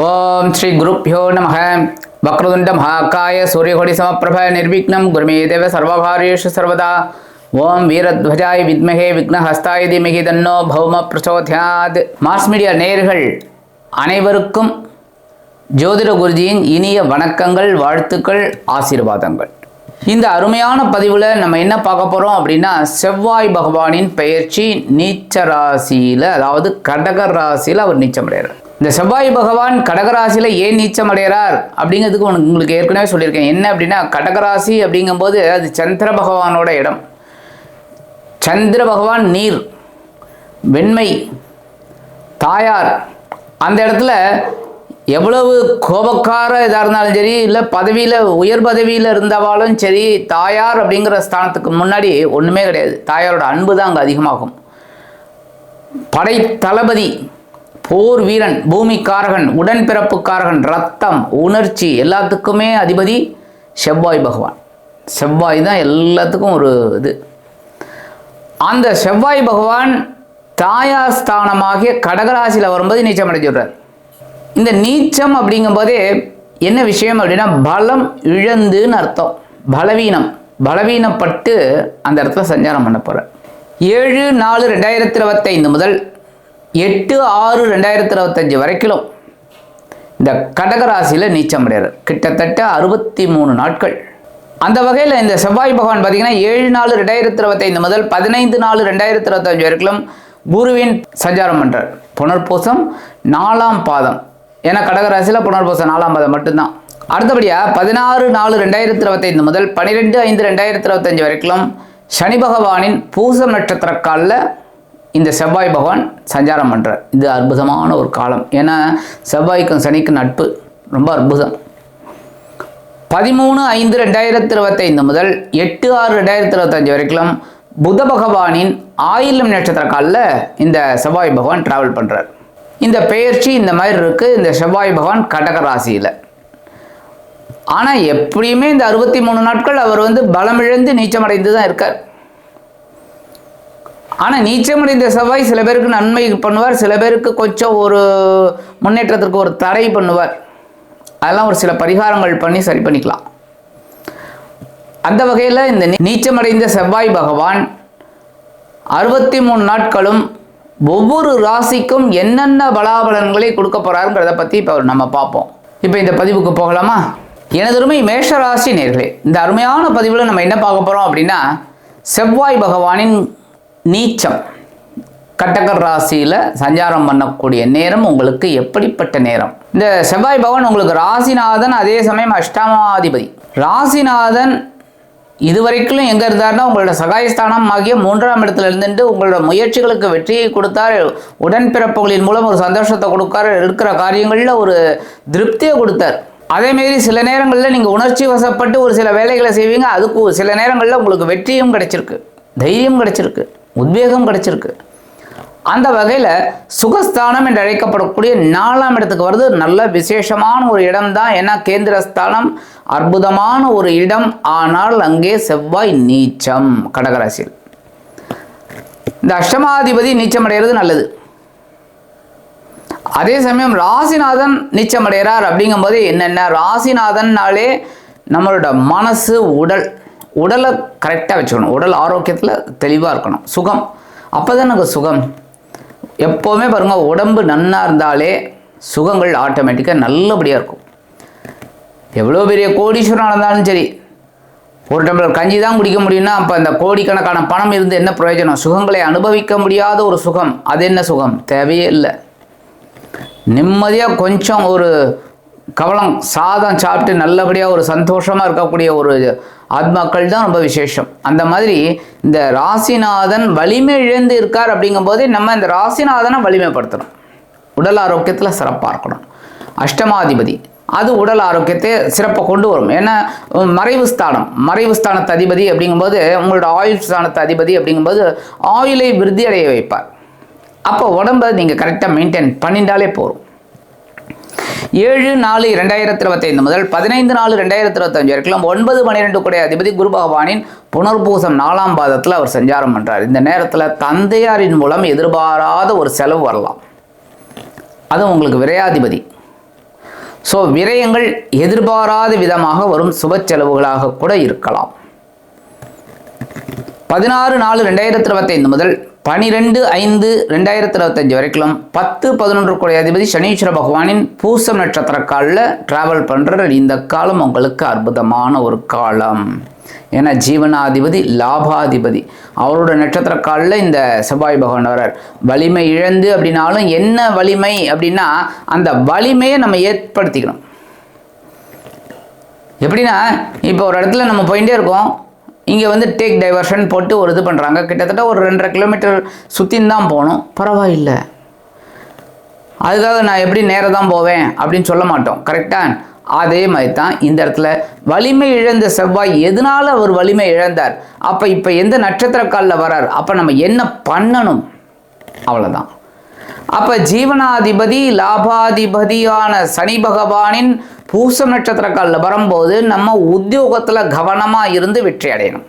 ஓம் ஸ்ரீ குருப்பியோ நம வக்ரதுண்ட மகாக்காய சூரியகொடி சமப்பிரப நிர்விக்னம் குருமே தேவ சர்வகாரியேஷு சர்வதா. ஓம் வீரத்வஜாய் வித்மகே விக்னஹஸ்தாய தீமகி தன்னோ பௌம பிரச்சோத்யாத் மாஸ் மீடியா நேர்கள் அனைவருக்கும் ஜோதிட குருஜியின் இனிய வணக்கங்கள் வாழ்த்துக்கள் ஆசீர்வாதங்கள். இந்த அருமையான பதிவில் நம்ம என்ன பார்க்க போகிறோம் அப்படின்னா செவ்வாய் பகவானின் பெயர்ச்சி நீச்ச ராசியில் அதாவது கடக ராசியில் அவர் நீச்சமடைகிறார் இந்த செவ்வாய் பகவான் கடகராசியில் ஏன் நீச்சம் அடைகிறார் அப்படிங்கிறதுக்கு உனக்கு உங்களுக்கு ஏற்கனவே சொல்லியிருக்கேன். என்ன அப்படின்னா கடகராசி அப்படிங்கும்போது அது சந்திர பகவானோட இடம். சந்திர பகவான் நீர் வெண்மை தாயார். அந்த இடத்துல எவ்வளவு கோபக்கார இதாக இருந்தாலும் சரி இல்லை பதவியில் உயர் பதவியில் இருந்தவாலும் சரி தாயார் அப்படிங்கிற ஸ்தானத்துக்கு முன்னாடி ஒன்றுமே கிடையாது. தாயாரோட அன்பு தான் அங்கே அதிகமாகும். படை தளபதி போர் வீரன் பூமிக்காரகன் உடன்பிறப்புக்காரகன் ரத்தம் உணர்ச்சி எல்லாத்துக்குமே அதிபதி செவ்வாய் பகவான். செவ்வாய் தான் எல்லாத்துக்கும் ஒரு இது. அந்த செவ்வாய் பகவான் தாயாஸ்தானமாகிய கடகராசியில் வரும்போது நீச்சம் அடைஞ்சிடுறார் இந்த நீச்சம் அப்படிங்கும்போதே என்ன விஷயம் அப்படின்னா பலம் இழந்துன்னு அர்த்தம். பலவீனம். பலவீனப்பட்டு அந்த இடத்துல சஞ்சாரம் பண்ண போகிறார் ஏழு நாலு ரெண்டாயிரத்தி இருபத்தைந்து முதல் எட்டு ஆறு ரெண்டாயிரத்தி இருபத்தஞ்சு வரைக்கும் இந்த கடகராசியில் நீச்சம் அடைகிறார் கிட்டத்தட்ட அறுபத்தி மூணு நாட்கள். அந்த வகையில் இந்த செவ்வாய் பகவான் பார்த்தீங்கன்னா ஏழு நாலு ரெண்டாயிரத்தி இருபத்தைந்து முதல் பதினைந்து நாலு ரெண்டாயிரத்தி இருபத்தஞ்சு வரைக்கும் குருவின் சஞ்சாரம் பண்ணுறார் புனர்பூசம் நாலாம் பாதம். ஏன்னா கடகராசியில் புனர்பூசம் நாலாம் பாதம் மட்டும்தான். அடுத்தபடியாக பதினாறு நாலு ரெண்டாயிரத்தி இருபத்தைந்து முதல் பன்னிரெண்டு ஐந்து ரெண்டாயிரத்தி இருபத்தஞ்சு வரைக்கும் சனி பகவானின் பூசம் நட்சத்திர காலில் இந்த செவ்வாய் பகவான் சஞ்சாரம் பண்ணுறார் இது அற்புதமான ஒரு காலம். ஏன்னா செவ்வாய்க்கும் சனிக்கும் நட்பு ரொம்ப அற்புதம். பதிமூணு ஐந்து ரெண்டாயிரத்தி இருபத்தைந்து முதல் எட்டு ஆறு ரெண்டாயிரத்தி இருபத்தஞ்சு வரைக்கும் புத பகவானின் ஆயிலம் நட்சத்திர காலில் இந்த செவ்வாய் பகவான் டிராவல் பண்ணுறார் இந்த பெயர்ச்சி இந்த மாதிரி இருக்குது இந்த செவ்வாய் பகவான் கடக ராசியில். ஆனால் எப்படியுமே இந்த அறுபத்தி மூணு நாட்கள் அவர் வந்து பலமிழந்து நீச்சமடைந்து தான் இருக்கார். ஆனால் நீச்சமடைந்த செவ்வாய் சில பேருக்கு நன்மை பண்ணுவார் சில பேருக்கு கொஞ்சம் ஒரு முன்னேற்றத்திற்கு ஒரு தடை பண்ணுவார். அதெல்லாம் ஒரு சில பரிகாரங்கள் பண்ணி சரி பண்ணிக்கலாம். அந்த வகையில் இந்த நீச்சமடைந்த செவ்வாய் பகவான் அறுபத்தி மூணு நாட்களும் ஒவ்வொரு ராசிக்கும் என்னென்ன பலாபலன்களை கொடுக்க போகிறாருங்கிறத பற்றி இப்போ நம்ம பார்ப்போம். இப்போ இந்த பதிவுக்கு போகலாமா? எனதருமை மேஷ ராசி நேர்களே இந்த அருமையான பதிவில் நம்ம என்ன பார்க்க போகிறோம் அப்படின்னா செவ்வாய் பகவானின் நீச்சம். கட்டகர் ராசியில் சஞ்சாரம் பண்ணக்கூடிய நேரம் உங்களுக்கு எப்படிப்பட்ட நேரம்? இந்த செவ்வாய் பவன் உங்களுக்கு ராசிநாதன் அதே சமயம் அஷ்டமாதிபதி. ராசிநாதன் இதுவரைக்கும் எங்கே இருந்தார்னா உங்களோட சகாயஸ்தானம் ஆகிய மூன்றாம் இடத்துல இருந்துட்டு உங்களோட முயற்சிகளுக்கு வெற்றியை கொடுத்தார். உடன்பிறப்புகளின் மூலம் ஒரு சந்தோஷத்தை கொடுக்காரு. இருக்கிற காரியங்களில் ஒரு திருப்தியை கொடுத்தார். அதேமாரி சில நேரங்களில் நீங்கள் உணர்ச்சி வசப்பட்டு ஒரு சில வேலைகளை செய்வீங்க. அதுக்கு சில நேரங்களில் உங்களுக்கு வெற்றியும் கிடைச்சிருக்கு. தைரியம் கிடைச்சிருக்கு. உத்வேகம் கிடைச்சிருக்கு. அந்த வகையில் சுகஸ்தானம் என்று அழைக்கப்படக்கூடிய நாலாம் இடத்துக்கு வருது நல்ல விசேஷமான ஒரு இடம் தான் ஏன்னா கேந்திரஸ்தானம் அற்புதமான ஒரு இடம். ஆனால் அங்கே செவ்வாய் நீச்சம் கடகராசியில். இந்த அஷ்டமாதிபதி நீச்சம் அடைகிறது நல்லது. அதே சமயம் ராசிநாதன் நீச்சம் அடைகிறார் அப்படிங்கும்போது என்னென்ன? ராசிநாதன்னாலே நம்மளோட மனசு உடல் உடலை கரெக்டாக வச்சுக்கணும். உடல் ஆரோக்கியத்தில் தெளிவாக இருக்கணும். சுகம். அப்போ தான் எனக்கு சுகம். எப்போவுமே பாருங்கள் உடம்பு நன்னா இருந்தாலே சுகங்கள் ஆட்டோமேட்டிக்காக நல்லபடியாக இருக்கும். எவ்வளோ பெரிய கோடீஸ்வரம் இருந்தாலும் சரி ஒரு டம்ளர் கஞ்சி தான் குடிக்க முடியும்னா அப்போ அந்த கோடிக்கணக்கான பணம் இருந்து என்ன பிரயோஜனம்? சுகங்களை அனுபவிக்க முடியாத ஒரு சுகம். அது என்ன சுகம்? தேவையே இல்லை. நிம்மதியாக கொஞ்சம் ஒரு கவலம் சாதம் சாப்பிட்டு நல்லபடியாக ஒரு சந்தோஷமாக இருக்கக்கூடிய ஒரு ஆத்மாக்கள் தான் ரொம்ப விசேஷம். அந்த மாதிரி இந்த ராசிநாதன் வலிமை இழந்து இருக்கார் அப்படிங்கும்போதே நம்ம இந்த ராசிநாதனை வலிமைப்படுத்தணும். உடல் ஆரோக்கியத்தில் சிறப்பாக இருக்கணும். அஷ்டமாதிபதி அது உடல் ஆரோக்கியத்தை சிறப்பாக கொண்டு வரும். ஏன்னா மறைவு ஸ்தானம் மறைவு ஸ்தானத்து அதிபதி அப்படிங்கும்போது உங்களோட ஆயுள் ஸ்தானத்து அதிபதி அப்படிங்கும்போது ஆயுளை விருத்தி அடைய வைப்பார். அப்போ உடம்பை நீங்கள் கரெக்டாக மெயின்டைன் பண்ணிட்டாலே போதும். ஏழு நாலு ரெண்டாயிரத்தி இருபத்தைந்து முதல் பதினைந்து நாலு ரெண்டாயிரத்தி இருபத்தஞ்சு வரைக்கும் ஒன்பது பன்னிரெண்டு கூட அதிபதி குரு பகவானின் புனர்பூசம் நாலாம் பாதத்தில் அவர் சஞ்சாரம் பண்ணுறார் இந்த நேரத்தில் தந்தையாரின் மூலம் எதிர்பாராத ஒரு செலவு வரலாம். அது உங்களுக்கு விரையாதிபதி. ஸோ விரயங்கள் எதிர்பாராத விதமாக வரும் சுப செலவுகளாக கூட இருக்கலாம். பதினாறு நாலு ரெண்டாயிரத்தி இருபத்தைந்து முதல் பனிரெண்டு ஐந்து ரெண்டாயிரத்தி இருபத்தஞ்சு வரைக்கும் பத்து பதினொன்று கோடி அதிபதி சனீஸ்வர பகவானின் பூசம் நட்சத்திர காலில் டிராவல் பண்ணுற இந்த காலம் உங்களுக்கு அற்புதமான ஒரு காலம். ஏன்னா ஜீவனாதிபதி லாபாதிபதி. அவரோட நட்சத்திர காலில் இந்த செவ்வாய் பகவான் வரார் வலிமை இழந்து அப்படின்னாலும் என்ன வலிமை அப்படின்னா அந்த வலிமையை நம்ம ஏற்படுத்திக்கணும். எப்படின்னா இப்போ ஒரு இடத்துல நம்ம போயிட்டே இருக்கோம். இங்கே வந்து டேக் டைவர்ஷன் போட்டு ஒரு இது பண்ணுறாங்க கிட்டத்தட்ட ஒரு ரெண்டரை கிலோமீட்டர் சுற்றின்னு தான் போகணும் பரவாயில்லை. அதுக்காக நான் எப்படி நேராக தான் போவேன் அப்படின்னு சொல்ல மாட்டோம். கரெக்டாக அதே மாதிரி தான் இந்த இடத்துல. வலிமை இழந்த செவ்வாய் எதனால அவர் வலிமை இழந்தார்? அப்போ இப்போ எந்த நட்சத்திர காலில் வரார்? அப்போ நம்ம என்ன பண்ணணும்? அவ்வளோதான் அப்போ ஜீவனாதிபதி லாபாதிபதியான சனி பகவானின் பூசம் நட்சத்திர வரும்போது நம்ம உத்தியோகத்தில் கவனமாக இருந்து வெற்றி அடையணும்.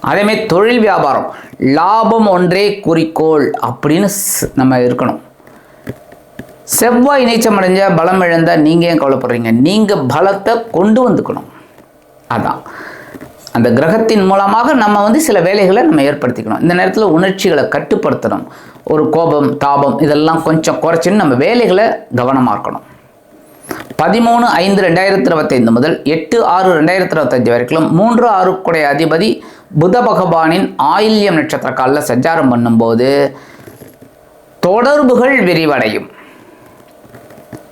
அதேமாதிரி தொழில் வியாபாரம் லாபம் ஒன்றே குறிக்கோள் அப்படின்னு நம்ம இருக்கணும். செவ்வாய் நீச்சம் அடைஞ்ச பலம் இழந்தால் நீங்கள் ஏன் கவலைப்படுறீங்க? நீங்கள் பலத்தை கொண்டு வந்துக்கணும். அதான். அந்த கிரகத்தின் மூலமாக நம்ம வந்து சில வேலைகளை நம்ம ஏற்படுத்திக்கணும். இந்த நேரத்தில் உணர்ச்சிகளை கட்டுப்படுத்தணும். ஒரு கோபம் தாபம் இதெல்லாம் கொஞ்சம் குறைச்சின்னு நம்ம வேலைகளை கவனமாக இருக்கணும். பதிமூணு ஐந்து ரெண்டாயிரத்தி இருபத்தைந்து முதல் எட்டு ஆறு ரெண்டாயிரத்தி இருபத்தஞ்சு வரைக்கும் மூன்று ஆறுக்குடைய அதிபதி புத பகவானின் ஆயில்யம் நட்சத்திர காலில் சஞ்சாரம் பண்ணும்போது தொடர்புகள் விரிவடையும்.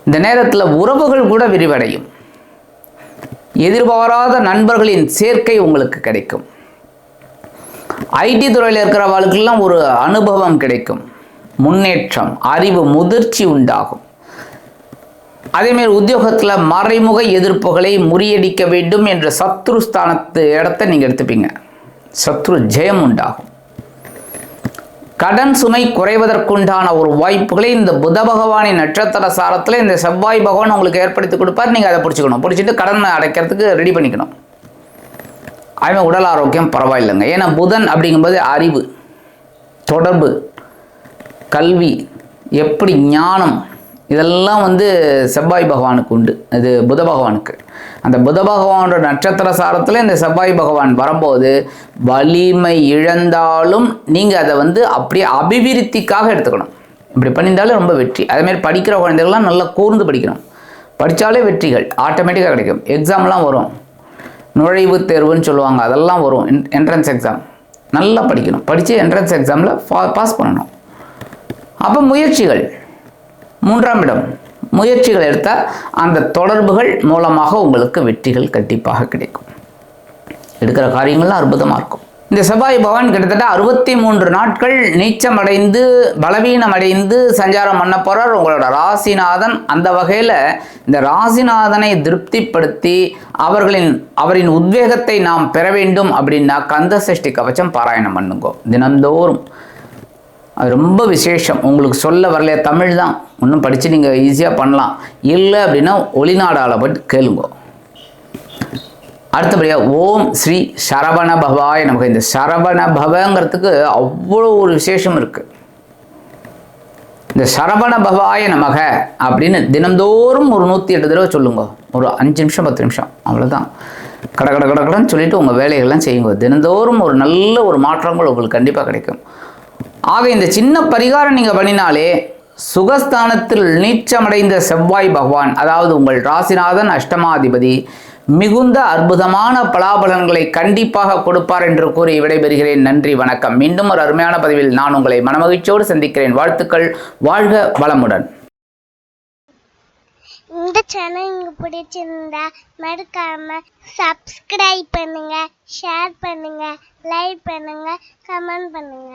இந்த நேரத்தில் உறவுகள் கூட விரிவடையும். எதிர்பாராத நண்பர்களின் சேர்க்கை உங்களுக்கு கிடைக்கும். ஐடி துறையில் இருக்கிறவர்களுக்கெல்லாம் ஒரு அனுபவம் கிடைக்கும். முன்னேற்றம் அறிவு முதிர்ச்சி உண்டாகும். அதேமாரி உத்தியோகத்தில் மறைமுக எதிர்ப்புகளை முறியடிக்க வேண்டும் என்ற சத்ரு ஸ்தானத்து இடத்த நீங்கள் எடுத்துப்பீங்க. சத்ரு ஜெயம் உண்டாகும். கடன் சுமை குறைவதற்குண்டான ஒரு வாய்ப்புகளை இந்த புத பகவானின் நட்சத்திர சாரத்தில் இந்த செவ்வாய் பகவான் உங்களுக்கு ஏற்படுத்தி கொடுப்பார். நீங்கள் அதை பிடிச்சிக்கணும். பிடிச்சிட்டு கடனை அடைக்கிறதுக்கு ரெடி பண்ணிக்கணும். அவன் உடல் ஆரோக்கியம் பரவாயில்லைங்க. ஏன்னா புதன் அப்படிங்கும்போது அறிவு தொடர்பு கல்வி எப்படி ஞானம் இதெல்லாம் வந்து செவ்வாய் பகவானுக்கு உண்டு. இது புத பகவானுக்கு. அந்த புத பகவானோட நட்சத்திர சாரத்தில் இந்த செவ்வாய் பகவான் வரும்போது வலிமை இழந்தாலும் நீங்கள் அதை வந்து அப்படியே அபிவிருத்திக்காக எடுத்துக்கணும். இப்படி பண்ணியிருந்தாலும் ரொம்ப வெற்றி. அதேமாதிரி படிக்கிற குழந்தைகள்லாம் நல்லா கூர்ந்து படிக்கணும். படித்தாலே வெற்றிகள். ஆட்டோமேட்டிக்காக கிடைக்கும். எக்ஸாம்லாம் வரும். நுழைவுத் தேர்வுன்னு சொல்லுவாங்க. அதெல்லாம் வரும். என்ட்ரன்ஸ் எக்ஸாம் நல்லா படிக்கணும். படித்து என்ட்ரன்ஸ் எக்ஸாமில் பாஸ் பண்ணணும். அப்போ முயற்சிகள். மூன்றாம் இடம். முயற்சிகள் எடுத்தால் அந்த தொடர்புகள் மூலமாக உங்களுக்கு வெற்றிகள் கண்டிப்பாக கிடைக்கும். எடுக்கிற காரியங்கள்லாம் அற்புதமாக இருக்கும். இந்த செவ்வாய் பகவான் கிட்டத்தட்ட அறுபத்தி மூன்று நாட்கள் நீச்சம் அடைந்து பலவீனம் அடைந்து சஞ்சாரம் பண்ண போகிறார் உங்களோட ராசிநாதன் அந்த வகையில் இந்த ராசிநாதனை திருப்திப்படுத்தி அவர்களின் அவரின் உத்வேகத்தை நாம் பெற வேண்டும் அப்படின்னா கந்த சஷ்டி கவச்சம் பாராயணம் பண்ணுங்கோ. தினந்தோறும். அது ரொம்ப விசேஷம். உங்களுக்கு சொல்ல வரலையா தமிழ் தான். இன்னும் படித்து நீங்கள் ஈஸியாக பண்ணலாம். இல்லை அப்படின்னா ஒளிநாடால போட்டு கேளுங்கோ. அடுத்தபடியாக ஓம் ஸ்ரீ சரவண பவாய நமக்கு இந்த சரவண பவங்கிறதுக்கு அவ்வளோ ஒரு விசேஷம் இருக்குது இந்த சரவண பவாய நமக அப்படின்னு தினந்தோறும் ஒரு நூற்றி எட்டு தடவை சொல்லுங்க. ஒரு அஞ்சு நிமிஷம் பத்து நிமிஷம். அவ்வளோதான் கட கட கட கடன்னு சொல்லிட்டு உங்கள் வேலைகள்லாம் செய்யுங்க. தினந்தோறும் ஒரு நல்ல ஒரு மாற்றங்கள் உங்களுக்கு கண்டிப்பாக கிடைக்கும். ஆக இந்த சின்ன பரிகாரம் நீங்கள் பண்ணினாலே சுகஸ்தானத்தில் நீச்சமடைந்த செவ்வாய் பகவான் அதாவது உங்கள் ராசிநாதன் அஷ்டமாதிபதி மிகுந்த அற்புதமான பலாபலன்களை கண்டிப்பாக கொடுப்பார் என்று கூறி விடைபெறுகிறேன். நன்றி வணக்கம். மீண்டும் ஒரு அருமையான பதிவில் நான் உங்களை மனமகிழ்ச்சியோடு சந்திக்கிறேன். வாழ்த்துக்கள். வாழ்க வளமுடன். இந்த சேனல் உங்களுக்கு பிடிச்சிருந்தா மறக்காம சப்ஸ்கிரைப் பண்ணுங்க ஷேர் பண்ணுங்க லைக் பண்ணுங்க கமெண்ட் பண்ணுங்க.